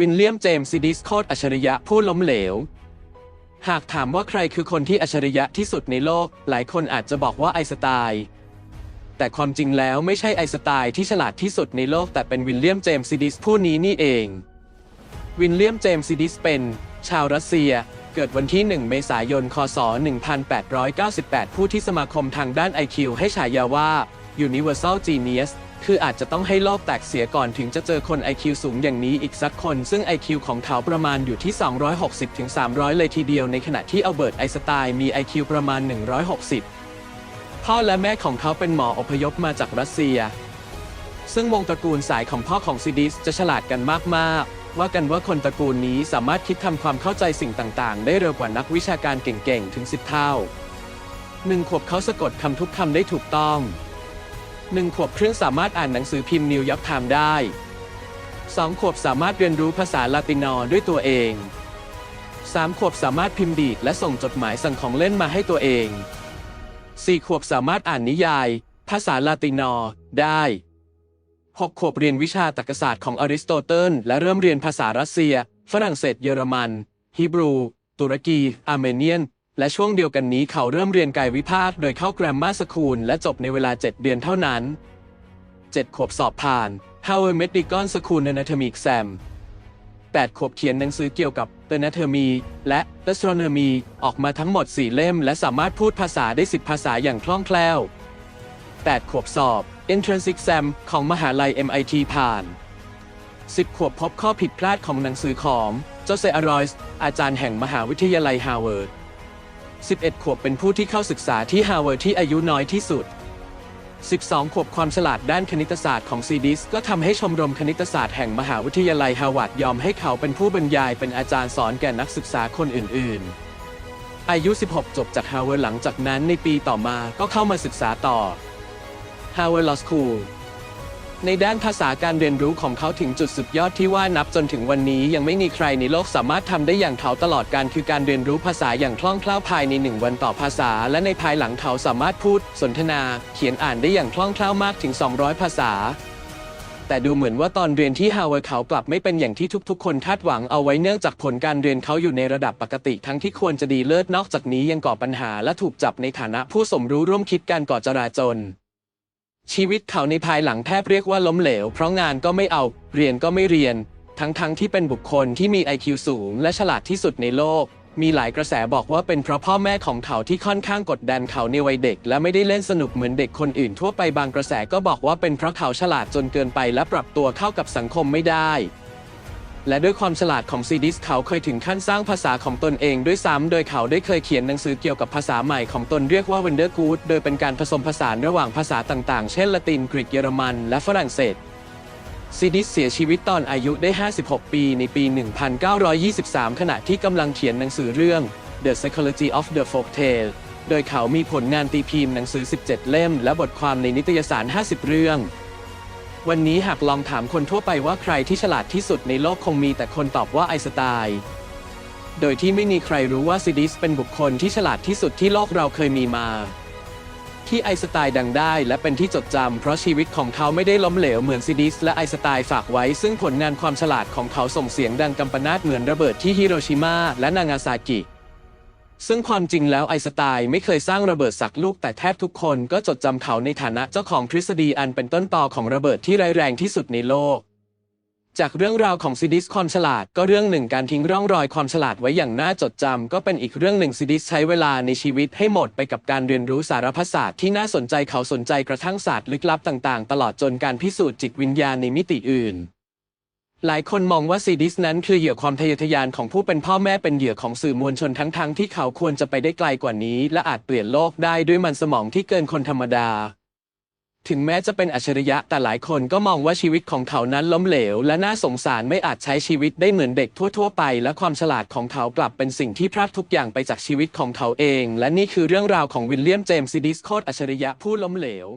วินเลียมเจมส์ซิดิสโคตอัจฉริยะผู้ล้มเหลว หากถามว่าใครคือคนที่อัจฉริยะที่สุดในโลก หลายคนอาจจะบอกว่าไอสไตน์แต่ความจริงแล้วไม่ใช่ไอสไตน์ที่ฉลาดที่สุดในโลกแต่เป็นวินเลียมเจมส์ซิดิสผู้นี้นี่เอง วินเลียมเจมส์ซิดิสเป็น ชาวรัสเซียเกิดวันที่ 1 เมษายน คศ 1898 ผู้ที่สมาคมทางด้าน IQ ให้ฉายาว่า Universal Genius คืออาจจะต้องให้โลกแตกเสียก่อนถึงจะเจอคน IQ สูงอย่างนี้อีกสักคน ซึ่ง IQ ของเขาประมาณอยู่ที่ 260-300 เลยทีเดียวในขณะที่อัลเบิร์ตไอน์สไตน์มี IQ ประมาณ 160 พ่อและแม่ของเขาเป็นหมออพยพมาจากรัสเซีย ซึ่งวงตระกูลสายของพ่อของซิดิสจะฉลาดกันมากๆ ว่ากันว่าคนตระกูลนี้สามารถคิดทำความเข้าใจสิ่งต่างๆ ได้เร็วกว่านักวิชาการเก่งๆ ถึง 10 เท่าหนึ่งขวบเขาสะกดคำทุกคำได้ถูกต้อง หนึ่งขวบครึ่งสามารถอ่านหนังสือพิมพ์นิวยอร์กไทม์ได้สองขวบสามารถเรียนรู้ภาษาลาตินอด้วยตัวเองสามขวบสามารถพิมพ์ดีดและส่งจดหมายสั่งของเล่นมาให้ตัวเองสี่ขวบสามารถอ่านนิยาย ภาษาลาตินอได้หกขวบเรียนวิชาตรรกศาสตร์ของอริสโตเติลและเริ่มเรียนภาษารัสเซีย ฝรั่งเศสเยอรมันฮีบรู ตุรกี อาร์เมเนียน และช่วงเดียวกันนี้เขาเริ่มเรียนกายวิภาคโดยเข้าแกรมมาสคูลและจบในเวลา 7 เดือนเท่านั้น 7 ขวบสอบผ่าน Howard Medical School Anatomy Exam 8 ขวบเขียนหนังสือเกี่ยวกับ Anatomy และ Astronomy ออกมาทั้งหมด 4 เล่ม และสามารถพูดภาษาได้ 10 ภาษาอย่างคล่องแคล่ว 8 ขวบสอบ Entrance Exam ของมหาลัย MIT ผ่าน 10 ขวบพบข้อผิดพลาดของหนังสือของโจเซอารอยส์อาจารย์แห่งมหาวิทยาลัยฮาร์วาร์ด 11 ขวบเป็นผู้ที่เข้าศึกษาที่ฮาร์วาร์ดที่อายุน้อยที่สุด 12 ขวบความฉลาดด้านคณิตศาสตร์ของซีดิสก็ทำให้ชมรมคณิตศาสตร์แห่งมหาวิทยาลัยฮาร์วาร์ดยอมให้เขาเป็นผู้บรรยายเป็นอาจารย์สอนแก่นักศึกษาคนอื่น ๆ อายุ 16 จบจากฮาร์วาร์ดหลังจากนั้นในปีต่อมาก็เข้ามาศึกษาต่อ Harvard Law School ในด้านภาษาการเรียนรู้ของเขาถึงจุดสุดยอดที่ว่านับจนถึงวันนี้ยังไม่มีใครในโลกสามารถทำได้อย่างเขาตลอดการคือการเรียนรู้ภาษาอย่างคล่องแคล่วภายในหนึ่งวันต่อภาษา และในภายหลังเขาสามารถพูด สนทนา เขียนอ่านได้อย่างคล่องแคล่วมากถึง 200 ภาษา แต่ดูเหมือนว่าตอนเรียนที่ฮาวเวิร์ดเขากลับไม่เป็นอย่างที่ทุกๆ คนคาดหวังเอาไว้เนื่องจากผลการเรียนเขาอยู่ในระดับปกติ ทั้งที่ควรจะดีเลิศนอกจากนี้ยังก่อปัญหาและถูกจับในฐานะผู้สมรู้ร่วมคิดการก่อจราจร ชีวิตเขาในภายหลังแทบเรียกว่าล้มเหลว เพราะงานก็ไม่เอา เรียนก็ไม่เรียน ทั้งๆทที่เป็นบุคคลที่มี IQ สูง และฉลาดที่สุดในโลก มีหลายกระแสบอกว่าเป็นเพราะพ่อแม่ของเขาที่ค่อนข้างกดดันเขาในวัยเด็ก และไม่ได้เล่นสนุกเหมือนเด็กคนอื่นทั่วไปบางกระแสก็บอกว่าเป็นเพราะเขาฉลาดจนเกินไป และปรับตัวเข้ากับสังคมไม่ได้ และด้วยความฉลาดของซีดิสเขาเคยถึงขั้นสร้างภาษาของตนเองด้วยซ้ำโดยเขาได้เคยเขียนหนังสือเกี่ยวกับภาษาใหม่ของตนเรียกว่า Wonder Good โดยเป็นการผสมผสานระหว่างภาษาต่างๆ เช่นละตินกรีกเยอรมัน และฝรั่งเศสซีดิสเสียชีวิตตอนอายุได้ 56 ปีในปี 1923 ขณะที่กำลังเขียนหนังสือเรื่อง The Psychology of the Folktale โดยเขามีผลงานตีพิมพ์หนังสือ 17 เล่ม และบทความในนิตยสาร 50 เรื่อง วันนี้หากลองถามคนทั่วไปว่าใครที่ฉลาดที่สุดในโลกคงมีแต่คนตอบว่าไอน์สไตน์โดยที่ไม่มีใครรู้ว่าซิดิสเป็นบุคคลที่ฉลาดที่สุดที่โลกเราเคยมีมา ที่ไอน์สไตน์ดังได้และเป็นที่จดจำเพราะชีวิตของเขาไม่ได้ล้มเหลวเหมือนซิดิสและไอน์สไตน์ฝากไว้ ซึ่งผลงานความฉลาดของเขาส่งเสียงดังกำปนาตเหมือนระเบิดที่ฮิโรชิมาและนางาซากิ ซึ่งความจริงแล้วไอสไตน์ไม่เคยสร้างระเบิดสักลูกแต่แทบทุกคนก็จดจำเขาในฐานะเจ้าของทฤษฎีอันเป็นต้นตอของระเบิดที่ร้ายแรงที่สุดในโลก จากเรื่องราวของซิดิสความฉลาดก็เรื่องหนึ่งการทิ้งร่องรอยความฉลาดไว้อย่างน่าจดจำก็เป็นอีกเรื่องหนึ่งซิดิสใช้เวลาในชีวิตให้หมดไปกับการเรียนรู้สารพัดศาสตร์ที่น่าสนใจเขาสนใจกระทั่งศาสตร์ลึกลับต่างๆ ตลอดจนการพิสูจน์จิตวิญญาณในมิติอื่น หลายคนมองว่าซีดิสนั้นคือเหยื่อความทะเยอทะยานของผู้เป็นพ่อแม่เป็นเหยื่อของสื่อมวลชนทั้งๆทที่เขาควรจะไปได้ไกลกว่านี้ และอาจเปลี่ยนโลกได้ด้วยมันสมองที่เกินคนธรรมดา ถึงแม้จะเป็นอัจฉริยะแต่หลายคนก็มองว่าชีวิตของเขานั้นล้มเหลว และน่าสงสารไม่อาจใช้ชีวิตได้เหมือนเด็กทั่ว ๆ ไป และความฉลาดของเขากลับเป็นสิ่งที่พรากทุกอย่างไปจากชีวิตของเขาเอง และนี่คือเรื่องราวของวิลเลียมเจมส์ซิดิสโคตอัจฉริยะผู้ล้มเหลว